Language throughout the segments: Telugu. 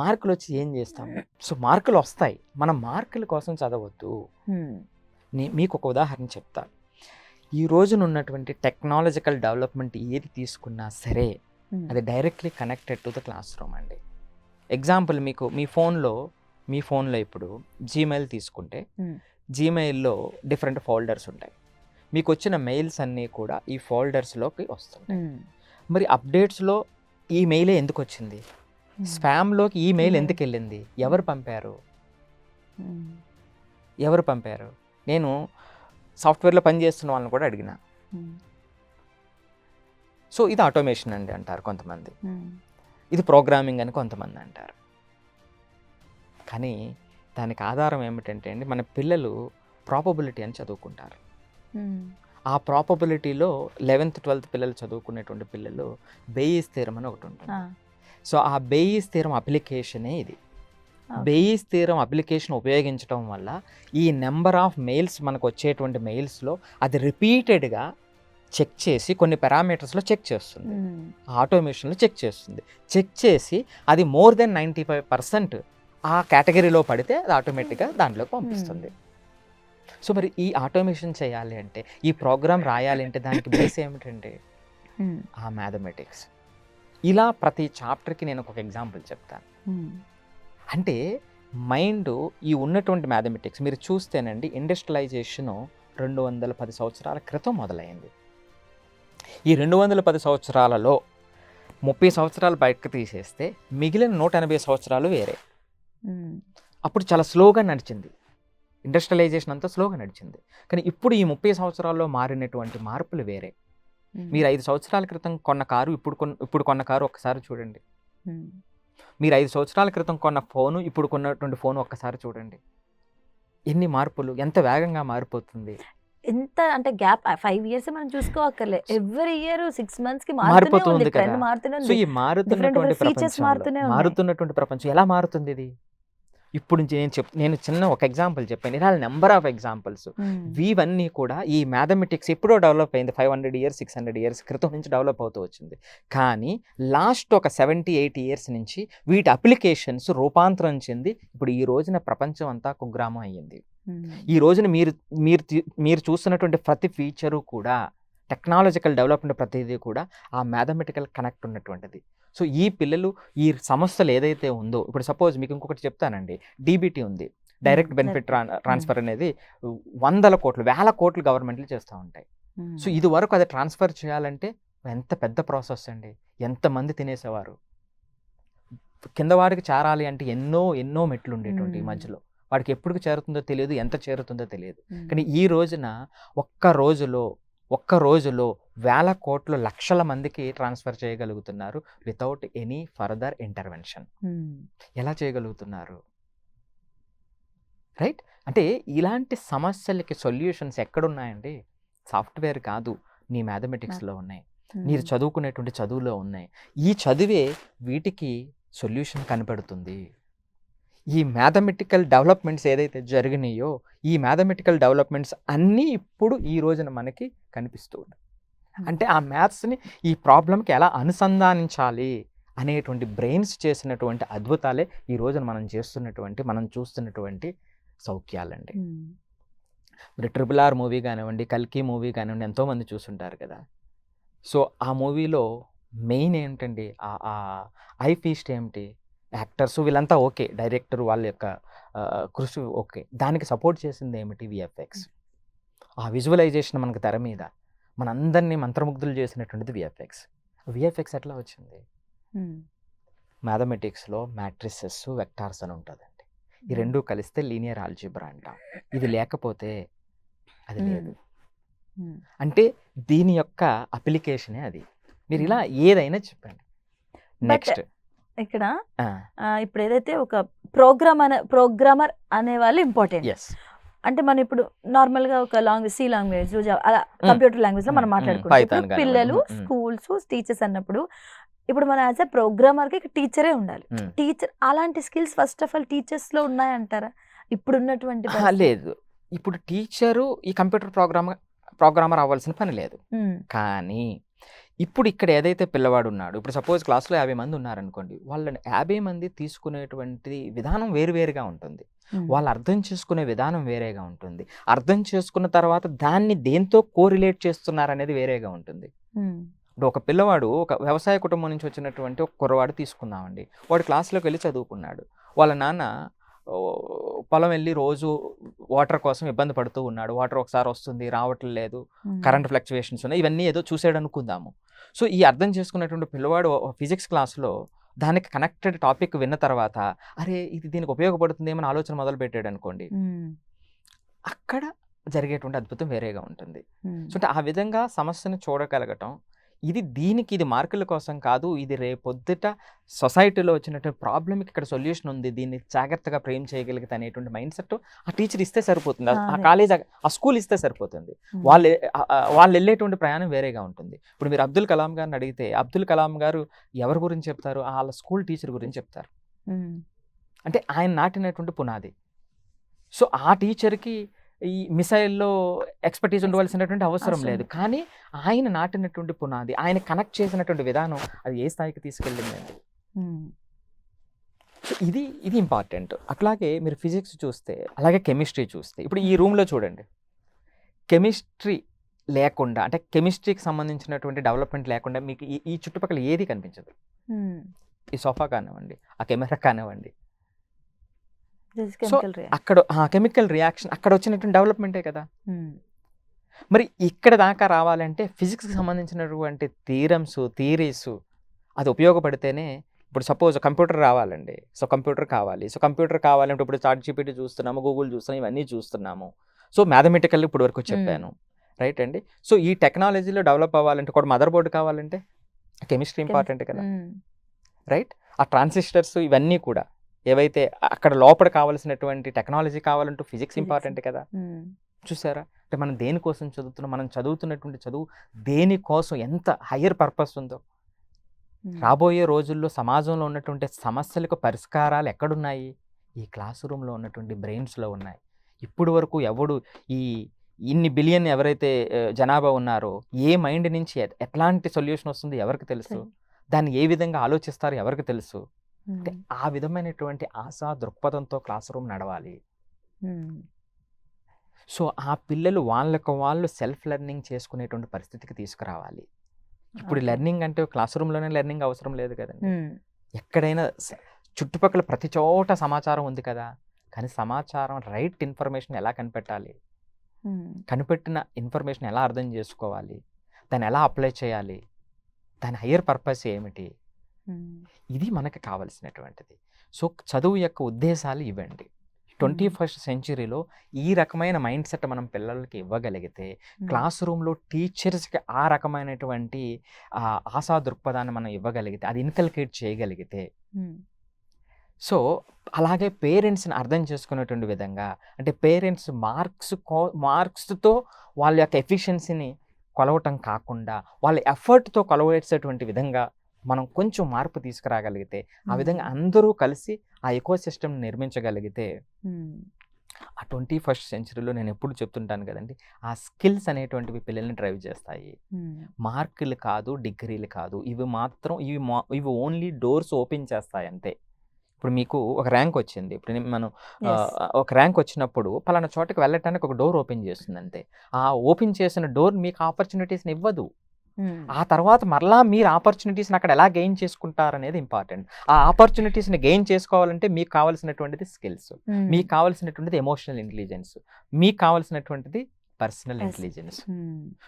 మార్కులు వచ్చి ఏం చేస్తాము సో మార్కులు వస్తాయి మనం మార్కుల కోసం చదవద్దు. మీకు ఒక ఉదాహరణ చెప్తా. ఈ రోజున ఉన్నటువంటి టెక్నాలజికల్ డెవలప్మెంట్ ఏది తీసుకున్నా సరే అది directly connected to the classroom అండి. ఎగ్జాంపుల్ మీకు మీ ఫోన్లో మీ ఫోన్లో ఇప్పుడు జీమెయిల్ తీసుకుంటే. జీమెయిల్లో డిఫరెంట్ ఫోల్డర్స్ ఉంటాయి. మీకు వచ్చిన మెయిల్స్ అన్నీ కూడా ఈ ఫోల్డర్స్లోకి వస్తుంటాయి. మరి అప్డేట్స్లో ఈ మెయిలే ఎందుకు వచ్చింది స్పామ్లోకి ఈ మెయిల్ Hmm. ఎందుకు వెళ్ళింది ఎవరు పంపారు? ఉమ్, ఎవరు పంపారు? నేను సాఫ్ట్వేర్లో పనిచేస్తున్న వాళ్ళని కూడా అడిగిన. ఉమ్, సో ఇది ఆటోమేషన్ అండి అంటారు కొంతమంది. ఇది ప్రోగ్రామింగ్ అని కొంతమంది అంటారు. కానీ దానికి ఆధారం ఏమిటంటే అండి మన పిల్లలు ప్రాపబిలిటీ అని చదువుకుంటారు. ఆ ప్రాపబిలిటీలో లెవెన్త్ ట్వెల్త్ పిల్లలు చదువుకునేటువంటి పిల్లలు బేయిస్ థీరం అని ఒకటి ఉంటుంది. సో ఆ బేయిస్ థీరం అప్లికేషనే ఇది. బేయిస్ థీరం అప్లికేషన్ ఉపయోగించడం వల్ల ఈ నెంబర్ ఆఫ్ మెయిల్స్ మనకు వచ్చేటువంటి మెయిల్స్లో అది రిపీటెడ్గా చెక్ చేసి కొన్ని పారామీటర్స్లో చెక్ చేస్తుంది. ఆటోమేషన్లో చెక్ చేస్తుంది. చెక్ చేసి అది more than ninety five percent ఆ కేటగిరీలో పడితే అది ఆటోమేటిక్గా దాంట్లోకి పంపిస్తుంది. సో మరి ఈ ఆటోమేషన్ చేయాలి అంటే ఈ ప్రోగ్రామ్ రాయాలి అంటే దానికి బేస్ ఏమిటంటే ఉమ్, ఆ మ్యాథమెటిక్స్. ఇలా ప్రతి చాప్టర్కి నేను ఒక ఎగ్జాంపుల్ చెప్తాను. అంటే మైండ్ ఈ ఉన్నటువంటి మ్యాథమెటిక్స్ మీరు చూస్తేనండి ఇండస్ట్రియలైజేషను రెండు వందల పది సంవత్సరాల క్రితం మొదలైంది. ఈ రెండు వందల పది సంవత్సరాలలో ముప్పై సంవత్సరాలు బయటకు తీసేస్తే మిగిలిన నూట ఎనభై సంవత్సరాలు వేరే. అప్పుడు చాలా స్లోగా నడిచింది. ఇండస్ట్రియలైజేషన్ అంతా స్లోగా నడిచింది. కానీ ఇప్పుడు ఈ ముప్పై సంవత్సరాల్లో మారినటువంటి మార్పులు వేరే. మీరు ఐదు సంవత్సరాల క్రితం కొన్న కారు ఇప్పుడు కొన్న ఇప్పుడు కొన్న కారు ఒక్కసారి చూడండి. మీరు ఐదు సంవత్సరాల క్రితం కొన్న ఫోను ఇప్పుడు కొన్నటువంటి ఫోన్ ఒక్కసారి చూడండి. ఎన్ని మార్పులు ఎంత వేగంగా మారిపోతుంది. ఎంత అంటే గ్యాప్ ఫైవ్ ఇయర్స్ మనం చూసుకోవక్కర్లే ఎవ్రీ ఇయర్ సిక్స్ మంత్స్కి మారిపోతూ మారుతూనే ఉంది ఉంది కదా. ట్రెండ్ మారుతూనే సో ఉంది. ఈ మారుతున్నటువంటి different features ప్రపంచంలో మారుతూనే ఉన్నాయి. మారుతున్నటువంటి ప్రపంచం ఎలా మారుతుంది ఇది? ఇప్పుడు నుంచి నేను చెప్ నేను చిన్న ఒక ఎగ్జాంపుల్ చెప్పాను ఇలా నెంబర్ ఆఫ్ ఎగ్జాంపుల్స్ ఇవన్నీ కూడా ఈ మ్యాథమెటిక్స్ ఎప్పుడో డెవలప్ అయింది. Five hundred years six hundred years క్రితం నుంచి డెవలప్ అవుతూ వచ్చింది. కానీ లాస్ట్ ఒక సెవెంటీ ఎయిటీ ఇయర్స్ నుంచి వీటి అప్లికేషన్స్ రూపాంతరం చెంది ఇప్పుడు ఈ రోజున ప్రపంచం అంతా కుగ్రామం అయ్యింది. ఈ రోజున మీరు మీరు మీరు చూస్తున్నటువంటి ప్రతి ఫీచరు కూడా టెక్నాలజికల్ డెవలప్మెంట్ ప్రతిదీ కూడా ఆ మ్యాథమెటికల్ కనెక్ట్ ఉన్నటువంటిది. సో ఈ పిల్లలు ఈ సంస్థలు ఏదైతే ఉందో ఇప్పుడు సపోజ్ మీకు ఇంకొకటి చెప్తానండి. డీబీటీ ఉంది. డైరెక్ట్ బెనిఫిట్ ట్రాన్స్ఫర్ అనేది వందల కోట్లు వేల కోట్లు గవర్నమెంట్లు చేస్తూ ఉంటాయి. సో ఇది వరకు అది ట్రాన్స్ఫర్ చేయాలంటే ఎంత పెద్ద ప్రాసెస్ అండి. ఎంతమంది తినేసేవారు? కింద వాడికి చేరాలి అంటే ఎన్నో ఎన్నో మెట్లు ఉండేటువంటి ఈ. మధ్యలో. వాడికి ఎప్పుడు చేరుతుందో తెలియదు ఎంత చేరుతుందో తెలియదు. కానీ ఈ రోజున ఒక్క రోజులో ఒక్క రోజులో వేల కోట్లు లక్షల మందికి ట్రాన్స్ఫర్ చేయగలుగుతున్నారు వితౌట్ ఎనీ ఫర్దర్ ఇంటర్వెన్షన్. ఎలా చేయగలుగుతున్నారు? రైట్? అంటే ఇలాంటి సమస్యలకి సొల్యూషన్స్ ఎక్కడున్నాయండి సాఫ్ట్వేర్ కాదు నీ మ్యాథమెటిక్స్లో ఉన్నాయి. మీరు చదువుకునేటువంటి చదువులో ఉన్నాయి. ఈ చదివే వీటికి సొల్యూషన్ కనపడుతుంది. ఈ మ్యాథమెటికల్ డెవలప్మెంట్స్ ఏదైతే జరిగినాయో ఈ మ్యాథమెటికల్ డెవలప్మెంట్స్ అన్నీ ఇప్పుడు ఈ రోజున మనకి కనిపిస్తూ ఉన్నాయి. అంటే ఆ మ్యాథ్స్ని ఈ ప్రాబ్లంకి ఎలా అనుసంధానించాలి అనేటువంటి బ్రెయిన్స్ చేసినటువంటి అద్భుతాలే ఈ రోజున మనం చేస్తున్నటువంటి మనం చూస్తున్నటువంటి సౌఖ్యాలండి. మీరు ట్రిపుల్ ఆర్ మూవీ కానివ్వండి కల్కి మూవీ కానివ్వండి ఎంతోమంది చూసుంటారు కదా. సో ఆ మూవీలో మెయిన్ ఏంటండి ఆ- ఆ ఐ ఫీస్ట్ ఏమిటి? యాక్టర్స్ వీళ్ళంతా ఓకే. డైరెక్టర్ వాళ్ళ యొక్క కృషి ఓకే. దానికి సపోర్ట్ చేసింది ఏమిటి విఎఫ్ఎక్స్? ఆ విజువలైజేషన్ మనకు తెర మీద మనందరినీ మంత్రముగ్ధులు చేసినటువంటిది విఎఫ్ఎక్స్. విఎఫ్ఎక్స్ ఎట్లా వచ్చింది? మ్యాథమెటిక్స్లో మ్యాట్రిసెస్ వెక్టార్స్ అని ఉంటుందండి. ఈ రెండు కలిస్తే లీనియర్ ఆల్జిబ్రా అంటాం. ఇది లేకపోతే అది లేదు. అంటే దీని యొక్క అప్లికేషనే అది. మీరు ఇలా ఏదైనా చెప్పండి. నెక్స్ట్. ఇక్కడ ఇప్పుడు ఏదైతే ఒక ప్రోగ్రామ్ అనే ప్రోగ్రామర్ అనే వాళ్ళు ఇంపార్టెంట్. అంటే మనం ఇప్పుడు నార్మల్గా ఒక లాంగ్వేజ్ సి లాంగ్వేజ్ అలా కంప్యూటర్ లాంగ్వేజ్లో మనం మాట్లాడుకుంటాం. పిల్లలు. స్కూల్స్ టీచర్స్ అన్నప్పుడు ఇప్పుడు మనం యాజ్ ఎ ప్రోగ్రామర్కి టీచరే ఉండాలి. టీచర్ అలాంటి స్కిల్స్ ఫస్ట్ ఆఫ్ ఆల్ టీచర్స్లో ఉన్నాయంటారా ఇప్పుడు ఉన్నటువంటి లేదు. ఇప్పుడు టీచరు ఈ కంప్యూటర్ ప్రోగ్రామ్ ప్రోగ్రామర్ అవ్వాల్సిన పని లేదు. కానీ ఇప్పుడు ఇక్కడ ఏదైతే పిల్లవాడు ఉన్నాడు ఇప్పుడు సపోజ్ క్లాస్లో యాభై మంది ఉన్నారనుకోండి వాళ్ళని యాభై మంది తీసుకునేటువంటి విధానం వేరువేరుగా ఉంటుంది. వాళ్ళు అర్థం చేసుకునే విధానం వేరేగా ఉంటుంది. అర్థం చేసుకున్న తర్వాత దాన్ని దేంతో కోరిలేట్ చేస్తున్నారు అనేది వేరేగా ఉంటుంది. ఇప్పుడు ఒక పిల్లవాడు ఒక వ్యవసాయ కుటుంబం నుంచి వచ్చినటువంటి ఒక కుర్రవాడు తీసుకుందామండి. వాడు క్లాస్లోకి వెళ్ళి చదువుకున్నాడు. వాళ్ళ నాన్న పొలం వెళ్ళి రోజు వాటర్ కోసం ఇబ్బంది పడుతూ ఉన్నాడు వాటర్ ఒకసారి వస్తుంది రావట్లేదు ఉమ్. కరెంట్ ఫ్లక్చువేషన్స్ ఉన్నాయి ఇవన్నీ ఏదో చూసాడు అనుకుందాము సో ఈ అర్థం చేసుకున్నటువంటి పిల్లవాడు ఫిజిక్స్ క్లాస్లో దానికి కనెక్టెడ్ టాపిక్ విన్న తర్వాత అరే ఇది దీనికి ఉపయోగపడుతుంది ఏమని ఆలోచన మొదలు పెట్టాడు అనుకోండి. అక్కడ జరిగేటువంటి అద్భుతం వేరేగా ఉంటుంది. సో అంటే ఆ విధంగా సమస్యను చూడగలగటం ఇది దీనికి ఇది మార్కుల కోసం కాదు. ఇది రేపొద్దుట సొసైటీలో వచ్చినటువంటి ప్రాబ్లమ్కి ఇక్కడ సొల్యూషన్ ఉంది. దీన్ని జాగ్రత్తగా ప్రేమ్ చేయగలిగితే అనేటువంటి మైండ్ సెట్ ఆ టీచర్ ఇస్తే సరిపోతుంది. ఆ-. కాలేజ్ ఆ స్కూల్ ఇస్తే సరిపోతుంది. వాళ్ళు వాళ్ళు వెళ్ళేటువంటి ప్రయాణం వేరేగా ఉంటుంది. ఇప్పుడు మీరు అబ్దుల్ కలాం గారిని అడిగితే అబ్దుల్ కలాం గారు ఎవరి గురించి చెప్తారు? వాళ్ళ స్కూల్ టీచర్ గురించి చెప్తారు. అంటే ఆయన నాటినటువంటి పునాది. సో ఆ టీచర్కి ఈ మిసైల్లో ఎక్స్పర్టీస్ ఉండవలసినటువంటి అవసరం లేదు. కానీ ఆయన నాటినటువంటి పునాది ఆయన కనెక్ట్ చేసినటువంటి విధానం అది ఏ స్థాయికి తీసుకెళ్ళిందండి. సో ఇది ఇది ఇంపార్టెంట్. అట్లాగే మీరు ఫిజిక్స్ చూస్తే అలాగే కెమిస్ట్రీ చూస్తే ఇప్పుడు ఈ రూమ్లో చూడండి. కెమిస్ట్రీ లేకుండా అంటే కెమిస్ట్రీకి సంబంధించినటువంటి డెవలప్మెంట్ లేకుండా మీకు ఈ చుట్టుపక్కల ఏది కనిపించదు. ఈ సోఫా కానివ్వండి ఆ కెమెరా కానివ్వండి Reaction. అక్కడ కెమికల్ రియాక్షన్ అక్కడ వచ్చినటువంటి డెవలప్మెంటే కదా? ఉమ్. మరి ఇక్కడ దాకా రావాలంటే ఫిజిక్స్కి సంబంధించినటువంటి థీరమ్స్ థీరీస్ అది ఉపయోగపడితేనే ఇప్పుడు సపోజ్ కంప్యూటర్ రావాలండి. సో కంప్యూటర్ కావాలి. సో కంప్యూటర్ కావాలంటే ఇప్పుడు చాట్ జీపీటీ చూస్తున్నాము గూగుల్ చూస్తున్నాము ఇవన్నీ చూస్తున్నాము. సో మ్యాథమెటికల్ ఇప్పుడు వరకు చెప్పాను. రైట్ అండి? సో ఈ టెక్నాలజీలో డెవలప్ అవ్వాలంటే కూడా మదర్ బోర్డు కావాలంటే కెమిస్ట్రీ ఇంపార్టెంట్ కదా. రైట్ ఆ ట్రాన్సిస్టర్స్ ఇవన్నీ కూడా ఏవైతే అక్కడ లోపల కావాల్సినటువంటి టెక్నాలజీ కావాలంటూ ఫిజిక్స్. ఇంపార్టెంట్ కదా. చూసారా అంటే మనం దేనికోసం చదువుతున్నాం మనం చదువుతున్నటువంటి చదువు దేనికోసం ఎంత హయ్యర్ పర్పస్ ఉందో. రాబోయే రోజుల్లో సమాజంలో ఉన్నటువంటి సమస్యలకు పరిష్కారాలు ఎక్కడున్నాయి ఈ క్లాస్ రూమ్లో ఉన్నటువంటి బ్రెయిన్స్లో ఉన్నాయి ఇప్పుడు వరకు ఎవడు ఈ ఇన్ని బిలియన్ ఎవరైతే జనాభా ఉన్నారో ఏ మైండ్ నుంచి ఎట్లాంటి సొల్యూషన్ వస్తుంది ఎవరికి తెలుసు. దాన్ని ఏ విధంగా ఆలోచిస్తారు ఎవరికి తెలుసు అంటే. ఆ విధమైనటువంటి ఆశా దృక్పథంతో క్లాస్ రూమ్ నడవాలి. సో ఆ పిల్లలు వాళ్ళకు వాళ్ళు సెల్ఫ్ లెర్నింగ్ చేసుకునేటువంటి పరిస్థితికి తీసుకురావాలి ఇప్పుడు. లెర్నింగ్ అంటే క్లాస్ రూమ్లోనే లెర్నింగ్ అవసరం లేదు కదండి. ఎక్కడైనా చుట్టుపక్కల ప్రతి చోట సమాచారం ఉంది కదా కానీ సమాచారం రైట్ ఇన్ఫర్మేషన్ ఎలా కనిపెట్టాలి. కనిపెట్టిన ఇన్ఫర్మేషన్ ఎలా అర్థం చేసుకోవాలి దాన్ని ఎలా అప్లై చేయాలి దాని హయ్యర్ పర్పస్ ఏమిటి. ఇది మనకి కావలసినటువంటిది సో చదువు యొక్క ఉద్దేశాలు ఇవ్వండి ట్వంటీ ఫస్ట్ సెంచురీలో ఈ రకమైన మైండ్ సెట్ మనం పిల్లలకి ఇవ్వగలిగితే. క్లాస్ రూమ్లో టీచర్స్కి ఆ రకమైనటువంటి ఆశా దృక్పథాన్ని మనం ఇవ్వగలిగితే అది ఇన్కల్కేట్ చేయగలిగితే. సో అలాగే పేరెంట్స్ని అర్థం చేసుకునేటువంటి విధంగా అంటే పేరెంట్స్ మార్క్స్ కో మార్క్స్తో వాళ్ళ యొక్క ఎఫిషియన్సీని కొలవటం కాకుండా వాళ్ళ ఎఫర్ట్తో కొలవేసేటువంటి విధంగా మనం కొంచెం మార్పు తీసుకురాగలిగితే ఆ విధంగా అందరూ కలిసి ఆ ఎకో సిస్టమ్ నిర్మించగలిగితే. ఆ ట్వంటీ ఫస్ట్ సెంచరీలో నేను ఎప్పుడు చెప్తుంటాను కదండి ఆ స్కిల్స్ అనేటువంటివి పిల్లల్ని డ్రైవ్ చేస్తాయి. మార్కులు కాదు డిగ్రీలు కాదు ఇవి మాత్రం ఇవి మా ఇవి ఓన్లీ డోర్స్ ఓపెన్ చేస్తాయి అంతే ఇప్పుడు మీకు ఒక ర్యాంక్ వచ్చింది ఇప్పుడు మనం. ఒక ర్యాంక్ వచ్చినప్పుడు పలానా చోటకి వెళ్ళటానికి ఒక డోర్ ఓపెన్ చేస్తుంది అంతే ఆ ఓపెన్ చేసిన డోర్ మీకు ఆపర్చునిటీస్ని ఇవ్వదు. ఆ తర్వాత మరలా మీరు ఆపర్చునిటీస్ని అక్కడ ఎలా గెయిన్ చేసుకుంటారనేది ఇంపార్టెంట్ ఆ ఆపర్చునిటీస్ని గెయిన్ చేసుకోవాలంటే మీకు కావాల్సినటువంటిది స్కిల్స్. మీకు కావాల్సినటువంటిది ఎమోషనల్ ఇంటెలిజెన్స్ మీకు కావాల్సినటువంటిది పర్సనల్. ఇంటెలిజెన్స్.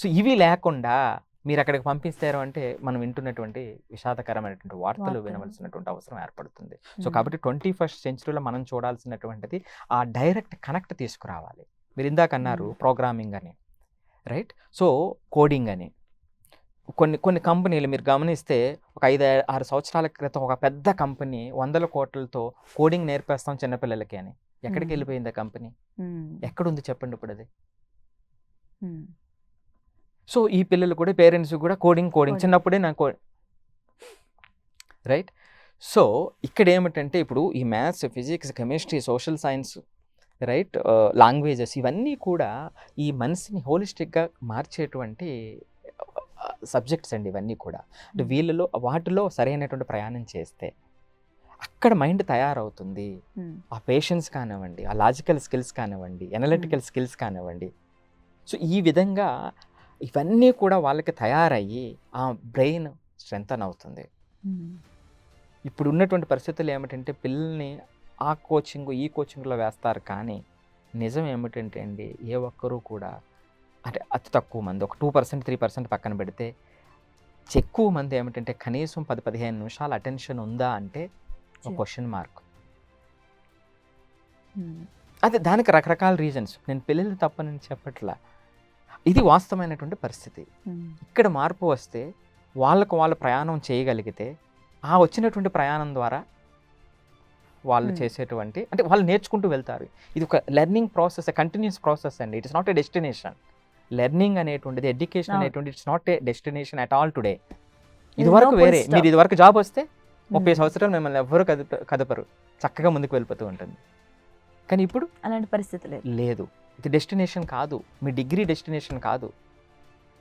సో ఇవి లేకుండా మీరు అక్కడికి పంపిస్తారు అంటే మనం వింటున్నటువంటి విషాదకరమైనటువంటి వార్తలు. వినవలసినటువంటి అవసరం ఏర్పడుతుంది సో. కాబట్టి ట్వంటీ ఫస్ట్ సెంచురీలో మనం చూడాల్సినటువంటిది ఆ డైరెక్ట్ కనెక్ట్ తీసుకురావాలి మీరు ఇందాక అన్నారు. ప్రోగ్రామింగ్ అని రైట్ సో కోడింగ్ అని కొన్ని కొన్ని కంపెనీలు మీరు గమనిస్తే ఒక ఐదు ఆరు సంవత్సరాల క్రితం ఒక పెద్ద కంపెనీ వందల కోట్లతో కోడింగ్ నేర్పేస్తాం చిన్నపిల్లలకి అని ఎక్కడికి. వెళ్ళిపోయింది ఆ కంపెనీ. ఎక్కడుంది చెప్పండి ఇప్పుడు అది. సో ఈ పిల్లలు కూడా పేరెంట్స్ కూడా కోడింగ్ కోడింగ్. చిన్నప్పుడే కో రైట్ సో ఇక్కడ ఏమిటంటే ఇప్పుడు ఈ maths physics chemistry social science right languages ఇవన్నీ కూడా ఈ మనిషిని హోలిస్టిక్గా మార్చేటువంటి సబ్జెక్ట్స్ అండి ఇవన్నీ కూడా. అంటే వీళ్ళలో వాటిలో సరైనటువంటి ప్రయాణం చేస్తే అక్కడ మైండ్ తయారవుతుంది. ఆ పేషెన్స్ కానివ్వండి ఆ లాజికల్ స్కిల్స్ కానివ్వండి ఎనలిటికల్ స్కిల్స్ కానివ్వండి. సో ఈ విధంగా ఇవన్నీ కూడా వాళ్ళకి తయారయ్యి ఆ బ్రెయిన్ స్ట్రెంగ్ అవుతుంది. ఇప్పుడు ఉన్నటువంటి పరిస్థితులు ఏమిటంటే పిల్లల్ని ఆ కోచింగ్ ఈ కోచింగ్లో వేస్తారు కానీ నిజం ఏమిటంటే అండి ఏ ఒక్కరూ కూడా అంటే అతి తక్కువ మంది ఒక టూ పర్సెంట్ త్రీ పర్సెంట్ పక్కన పెడితే ఎక్కువ మంది ఏమిటంటే కనీసం పది పదిహేను నిమిషాల అటెన్షన్ ఉందా అంటే ఒక. Question mark. అదే దానికి రకరకాల రీజన్స్. నేను పిల్లలు తప్పనని చెప్పట్లా. ఇది వాస్తవమైనటువంటి పరిస్థితి. ఇక్కడ మార్పు వస్తే వాళ్ళకు వాళ్ళు ప్రయాణం చేయగలిగితే ఆ వచ్చినటువంటి ప్రయాణం ద్వారా వాళ్ళు. చేసేటువంటి అంటే వాళ్ళు నేర్చుకుంటూ వెళ్తారు. ఇది ఒక లెర్నింగ్ ప్రాసెస్ కంటిన్యూస్ ప్రాసెస్ అండి. It's not a destination. Learning అనేటువంటిది ఎడ్యుకేషన్. అనేటువంటి it's not a destination at all today There is ఇది వరకు no వేరే మీరు stop. ఇది వరకు జాబ్ వస్తే ముప్పై ఉమ్, సంవత్సరాలు మిమ్మల్ని ఎవ్వరు కదప కదపరు. చక్కగా ముందుకు వెళ్ళిపోతూ ఉంటుంది. కానీ ఇప్పుడు అలాంటి పరిస్థితి లేదు. ఇది డెస్టినేషన్ కాదు. మీ డిగ్రీ డెస్టినేషన్ కాదు.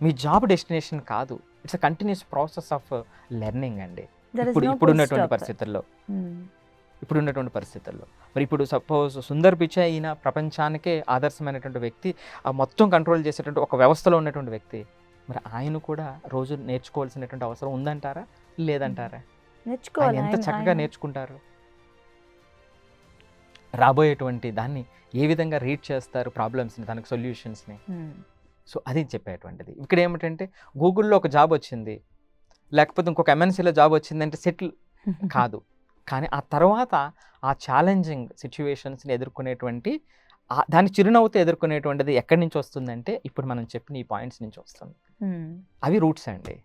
మీ జాబ్ డెస్టినేషన్ కాదు. It's a continuous process of learning అండి. ఇప్పుడు no ఇప్పుడు full ఉన్నటువంటి stop. పరిస్థితుల్లో. ఉమ్, ఇప్పుడు ఉన్నటువంటి పరిస్థితుల్లో. మరి ఇప్పుడు సపోజ్ సుందర్ పిచై అయిన ప్రపంచానికే ఆదర్శమైనటువంటి వ్యక్తి ఆ మొత్తం కంట్రోల్ చేసేటువంటి ఒక వ్యవస్థలో ఉన్నటువంటి వ్యక్తి మరి ఆయన కూడా రోజు నేర్చుకోవాల్సినటువంటి అవసరం ఉందంటారా? లేదంటారా? నేర్చుకోవాలి. ఎంత చక్కగా నేర్చుకుంటారు? రాబోయేటువంటి దాన్ని ఏ విధంగా రీడ్ చేస్తారు ప్రాబ్లమ్స్ని దానికి సొల్యూషన్స్ని? సో అది చెప్పేటువంటిది. ఇక్కడ ఏమిటంటే గూగుల్లో ఒక జాబ్ వచ్చింది. లేకపోతే ఇంకొక ఎంఎన్సీలో జాబ్ వచ్చిందంటే సెటిల్ కాదు. కానీ ఆ తర్వాత ఆ ఛాలెంజింగ్ సిచ్యువేషన్స్ని ఎదుర్కొనేటువంటి దాని చిరునవ్వుతో ఎదుర్కొనేటువంటిది ఎక్కడి నుంచి వస్తుందంటే ఇప్పుడు మనం చెప్పిన ఈ పాయింట్స్ నుంచి వస్తుంది. అవి రూట్స్ అండి.